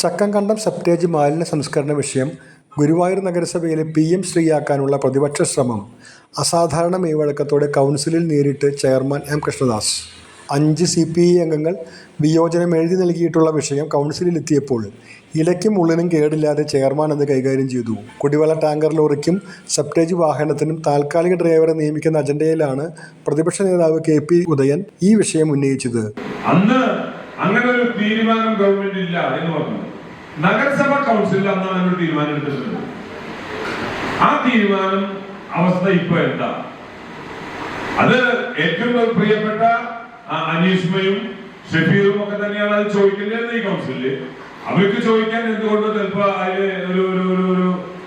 ചക്കംകണ്ടം സപ്തേജ് മാലിന്യ സംസ്കരണ വിഷയം ഗുരുവായൂർ നഗരസഭയിലെ പി എം ശ്രീയാക്കാനുള്ള പ്രതിപക്ഷ ശ്രമം. അസാധാരണ മെയ്വഴക്കത്തോടെ കൗൺസിലിൽ നേരിട്ട് ചെയർമാൻ എം കൃഷ്ണദാസ്. അഞ്ച് സി പി ഐ അംഗങ്ങൾ വിയോജനം എഴുതി നൽകിയിട്ടുള്ള വിഷയം കൗൺസിലിലെത്തിയപ്പോൾ ഇലയ്ക്കും ഉള്ളിനും കേടില്ലാതെ ചെയർമാൻ അത് കൈകാര്യം ചെയ്തു. കുടിവെള്ള ടാങ്കർ ലോറിക്കും സെപ്റ്റേജ് വാഹനത്തിനും താൽക്കാലിക ഡ്രൈവറെ നിയമിക്കുന്ന അജണ്ടയിലാണ് പ്രതിപക്ഷ നേതാവ് കെ പി ഉദയൻ ഈ വിഷയം ഉന്നയിച്ചത്. അന്ന് അങ്ങനെ ഒരു തീരുമാനം ഗവൺമെന്റ് ഇല്ല എന്ന് പറഞ്ഞു. നഗരസഭ കൗൺസിലിൽ അന്ന് അങ്ങനെ ഒരു തീരുമാനം എടുത്തിട്ടുണ്ട് ആ തീരുമാനം അവസ്ഥ ഇപ്പൊ എന്താ? അത് ഏറ്റവും പ്രിയപ്പെട്ട അനീഷ്മയും ഷഫീറും ഒക്കെ തന്നെയാണ് അത് ചോദിക്കേണ്ടത് ഈ കൗൺസിലിൽ. അവർക്ക് ചോദിക്കാൻ എന്തുകൊണ്ട് ചിലപ്പോ അതിൽ ഒരു ഒരു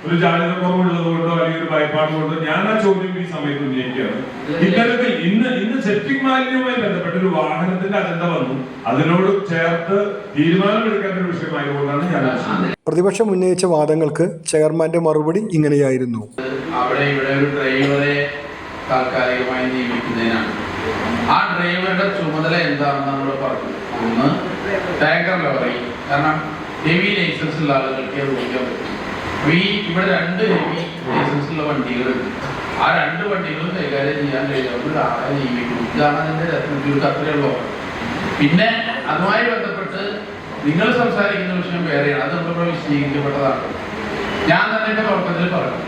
ഒരു ജാഗ്രത കുറവുള്ളത് കൊണ്ടോ അല്ലെങ്കിൽ ഒരു ഭയപ്പാട് കൊണ്ടോ ഞാൻ ആ ചോദ്യം ഈ സമയത്ത് ഉന്നയിക്കുകയാണ്. ഇത്തരത്തിൽ ഇന്ന് ഇന്ന് സെപ്റ്റിക് മാലിന്യവുമായി ബന്ധപ്പെട്ട ഒരു വാഹനത്തിന്റെ അജണ്ട വന്നു. അതിനോട് ചേർത്ത് തീരുമാനമെടുക്കേണ്ട ഒരു വിഷയമായതുകൊണ്ടാണ് ഞാൻ പ്രതിപക്ഷം ഉന്നയിച്ച വാദങ്ങൾക്ക് ചെയർമാന്റെ മറുപടി ഇങ്ങനെയായിരുന്നു. അവിടെ ഇവിടെ ഒരു ഡ്രൈവറെ താൽക്കാലികമായി നിയമിക്കുന്നതിനാണ്. ആ ഡ്രൈവറുടെ ചുമതല എന്താണെന്ന് നമ്മൾ പറഞ്ഞു. ഒന്ന് ടാങ്കർ ലോറി. കാരണം ഹെവി ലൈസൻസ് ഉള്ള ആളുകൾക്ക് അത് ഓടിക്കാൻ പറ്റും ഈ ഇവിടെ രണ്ട് ഹെവി ലൈസൻസ് ഉള്ള വണ്ടികളുണ്ട്. ആ രണ്ട് വണ്ടികളും കൈകാര്യം ചെയ്യാൻ കഴിയാവുന്ന ഒരാളെ നിയമിക്കുന്നു. ഇതാണ് അതിന്റെ അത്രയുള്ളൂ പിന്നെ അതുമായി ബന്ധപ്പെട്ട് നിങ്ങൾ സംസാരിക്കുന്ന വിഷയം വേറെയാണ്. അത് നമ്മളിവിടെ വിശദീകരിക്കപ്പെട്ടതാണ്. ഞാൻ തന്നെ എന്റെ തുടക്കത്തിൽ പറഞ്ഞു.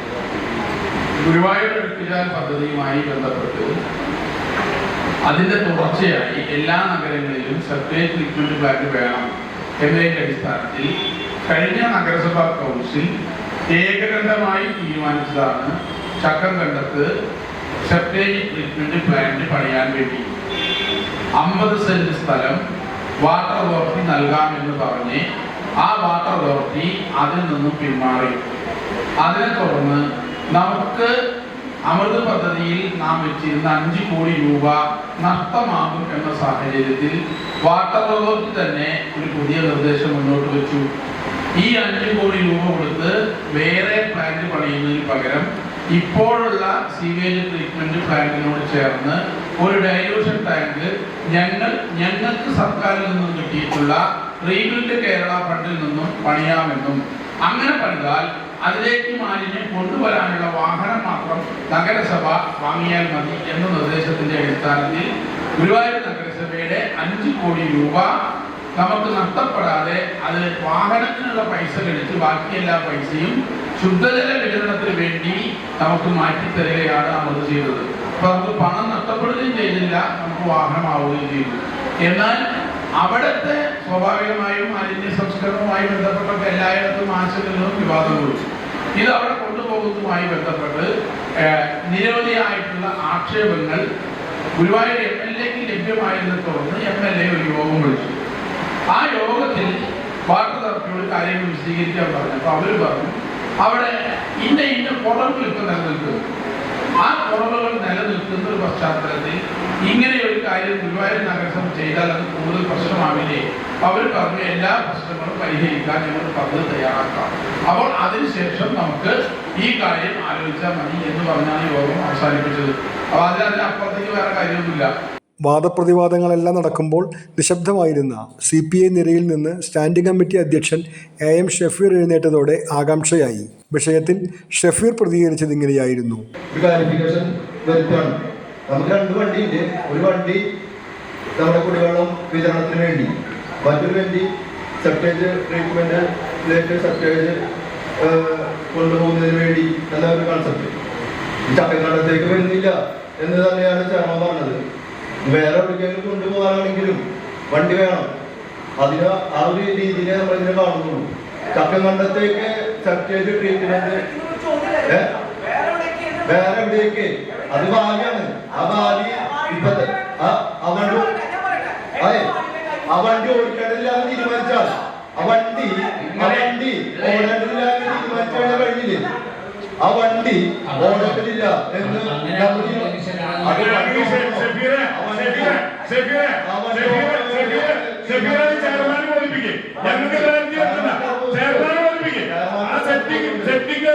ഗുരുവായൂർ എടുക്കുചാൽ പദ്ധതിയുമായി ബന്ധപ്പെട്ട് അതിന്റെ തുടർച്ചയായി എല്ലാ നഗരങ്ങളിലും സെപ്പറേറ്റ് ട്രീറ്റ്മെന്റ് പ്ലാന്റ് വേണം എന്നതിന്റെ അടിസ്ഥാനത്തിൽ കഴിഞ്ഞ നഗരസഭാ കൗൺസിൽ ഏകകണ്ഠമായി തീരുമാനിച്ചതാണ് ചക്കംകണ്ടത്ത് സെപ്റ്റേജ് ട്രീറ്റ്മെന്റ് പ്ലാന്റ് പണിയാൻ വേണ്ടി. അമ്പത് സെന്റ് സ്ഥലം വാട്ടർ അതോറിറ്റി നൽകാമെന്ന് പറഞ്ഞ് ആ വാട്ടർ അതോറിറ്റി അതിൽ നിന്നും പിന്മാറി. അതിനെ തുടർന്ന് നമുക്ക് അമൃത് പദ്ധതിയിൽ നാം വെച്ചിരുന്ന അഞ്ച് കോടി രൂപ നഷ്ടമാകും എന്ന സാഹചര്യത്തിൽ വാട്ടർ അതോറിറ്റി തന്നെ ഒരു പുതിയ നിർദ്ദേശം മുന്നോട്ട് വെച്ചു. ഈ അഞ്ചു കോടി രൂപ കൊടുത്ത് വേറെ പ്ലാന്റ് പണിയുന്നതിന് പകരം ഇപ്പോഴുള്ള സീവേജ് ട്രീറ്റ്മെന്റ് പ്ലാന്റിനോട് ചേർന്ന് ഒരു ഡൈലൂഷൻ ടാങ്ക് ഞങ്ങൾ ഞങ്ങൾക്ക് സർക്കാരിൽ നിന്നും കിട്ടിയിട്ടുള്ള റീബിൽഡ് കേരള ഫണ്ടിൽ നിന്നും പണിയാമെന്നും അങ്ങനെ പണിതാൽ അതിലേക്ക് മാലിന്യം കൊണ്ടുവരാനുള്ള വാഹനം മാത്രം നഗരസഭ വാങ്ങിയാൽ മതി എന്ന നിർദ്ദേശത്തിന്റെ അടിസ്ഥാനത്തിൽ ഗുരുവായൂർ നഗരസഭയുടെ അഞ്ച് കോടി രൂപ നമുക്ക് നഷ്ടപ്പെടാതെ അത് വാഹനത്തിനുള്ള പൈസ കഴിച്ച് ബാക്കി എല്ലാ പൈസയും ശുദ്ധജല വിതരണത്തിന് വേണ്ടി നമുക്ക് മാറ്റിത്തരികയാണ് അമൃത് ചെയ്തത്. അപ്പൊ നമുക്ക് പണം നഷ്ടപ്പെടുകയും ചെയ്തില്ല നമുക്ക് വാഹനമാവുകയും ചെയ്തു. എന്നാൽ അവിടുത്തെ സ്വാഭാവികമായും മാലിന്യ സംസ്കരണവുമായി ബന്ധപ്പെട്ട എല്ലായിടത്തും ആശങ്കകളും വിവാദങ്ങളും ഇത് അവിടെ കൊണ്ടുപോകുന്നതുമായി ബന്ധപ്പെട്ട് നിരവധിയായിട്ടുള്ള ആക്ഷേപങ്ങൾ ഗുരുവായൂർ എം എൽ എക്ക് ലഭ്യമായതിനെ തുടർന്ന് എം എൽ എ ഒരു യോഗം വിളിച്ചു. ആ യോഗത്തിൽ വാട്ടർ കാര്യങ്ങൾ വിശദീകരിക്കാൻ പറഞ്ഞു. അപ്പൊ അവർ പറഞ്ഞു അവിടെ ഇന്ന ഇന്ന കുറവുകൾ ഇപ്പൊ നിലനിൽക്കുന്നു. ആ കുറവുകൾ നിലനിൽക്കുന്ന ഒരു പശ്ചാത്തലത്തിൽ ഇങ്ങനെ ഒരു കാര്യം ഗുരുവായൂർ നഗരസഭ ചെയ്താൽ അത് കൂടുതൽ പ്രശ്നമാവില്ലേ? അവർ പറഞ്ഞു എല്ലാ പ്രശ്നങ്ങളും പരിഹരിക്കാൻ ഞങ്ങൾ പദ്ധതി തയ്യാറാക്കാം. അപ്പോൾ അതിനുശേഷം നമുക്ക് ഈ കാര്യം ആലോചിച്ചാൽ മതി എന്ന് പറഞ്ഞാണ് യോഗം അവസാനിപ്പിച്ചത്. അപ്പോൾ അതിനകത്ത് അതിനപ്പുറത്തേക്ക് വേറെ കാര്യമൊന്നുമില്ല. വാദപ്രതിവാദങ്ങളെല്ലാം നടക്കുമ്പോൾ നിശബ്ദമായിരുന്ന സി പി ഐ നിരയിൽ നിന്ന് സ്റ്റാൻഡിംഗ് കമ്മിറ്റി അധ്യക്ഷൻ എ എം ഷഫീർ എഴുന്നേറ്റതോടെ ആകാംക്ഷയായി. വിഷയത്തിൽ ഷെഫീർ പ്രതികരിച്ചത് ഇങ്ങനെയായിരുന്നു. രണ്ട് ഒരു വണ്ടി നമ്മുടെ വേണ്ടി. കൊണ്ടുപോകുന്നതിന് വേണ്ടി. എന്ന ഒരു കൺസെപ്റ്റ് ചട്ടക്കാലത്തേക്ക് വരുന്നില്ല എന്ന് തന്നെയാണ് ചേർമ്മ പറഞ്ഞത്. വേറെ എവിടേക്കെങ്കിലും കൊണ്ടുപോകാനാണെങ്കിലും വണ്ടി വേണം. അതിന് ആ ഒരു രീതിയിലെ നമ്മൾ ഇതിനെ കാണുന്നുള്ളൂ ചക്കങ്കണ്ടത്തേക്ക് സെപ്റ്റേജ് ട്രീറ്റ്മെന്റ് ഏഹ് വേറെ എവിടേക്ക്? അത് ഭാഗ്യാണ്. ആ ഭാഗ്യ ഇപ്പത്തെ ആ വണ്ടി അതെ ആ വണ്ടി ഓടിക്കാനില്ല എന്ന് തീരുമാനിച്ചാൽ ആ വണ്ടി ആ വണ്ടി ഓടേണ്ടതില്ല എന്ന് തീരുമാനിച്ചാൽ കഴിഞ്ഞില്ലേ? ആ വണ്ടി ഓടേണ്ടതില്ല എന്ന് അത് വണ്ടി ഷഫീറെ, ആ വണ്ടി ഞങ്ങൾക്ക്. ആ സെറ്റിംഗ് സെറ്റിംഗ്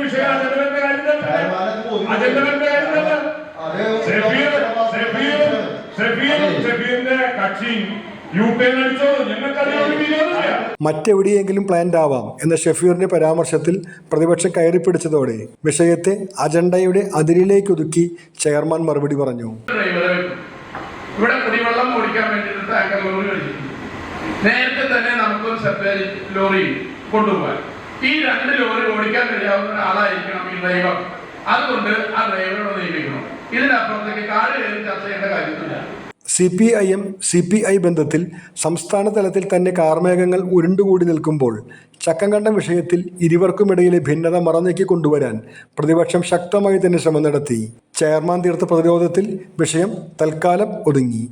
വിഷയം. കാര്യം കാര്യം കക്ഷി മറ്റെവിടെയെങ്കിലും പ്ലാന്റ് ആവാം എന്ന ഷെഫീറിന്റെ പരാമർശത്തിൽ പ്രതിപക്ഷം കയറിപ്പിടിച്ചതോടെ വിഷയത്തെ അജണ്ടയുടെ അതിരിലേക്ക് ഒതുക്കി ചെയർമാൻ മറുപടി പറഞ്ഞു. ഇവിടെ കുടിവെള്ളം ഓടിക്കാൻ വേണ്ടിയിട്ട് ടാങ്കർ ലോറി കഴിക്കും നേരത്തെ തന്നെ നമുക്കൊരു സെപ്പറേറ്റ് ലോറി കൊണ്ടുപോകാൻ. ഈ രണ്ട് ലോറി ഓടിക്കാൻ കഴിയാവുന്ന ഒരാളായിരിക്കണം ഈ ഡ്രൈവർ അതുകൊണ്ട് ആ ഡ്രൈവറോട് നിയമിക്കണം. ഇതിനപ്പുറത്തേക്ക് കാട് കയറി ചർച്ച ചെയ്യേണ്ട കാര്യത്തില്ല C P I M C P I ബന്ധത്തിൽ സംസ്ഥാന തലത്തിൽ തന്നെ കാർമേഘങ്ങൾ ഉരുണ്ടുകൂടി നിൽക്കുമ്പോൾ ചക്കങ്കണ്ടം വിഷയത്തിൽ ഇരുവർക്കുമിടയിലെ ഭിന്നത മറന്നേക്കി കൊണ്ടുവരാൻ പ്രതിപക്ഷം ശക്തമായി തന്നെ ശ്രമം നടത്തി. ചെയർമാൻ തീർത്ത പ്രതിരോധത്തിൽ വിഷയം തൽക്കാലം ഒതുങ്ങി.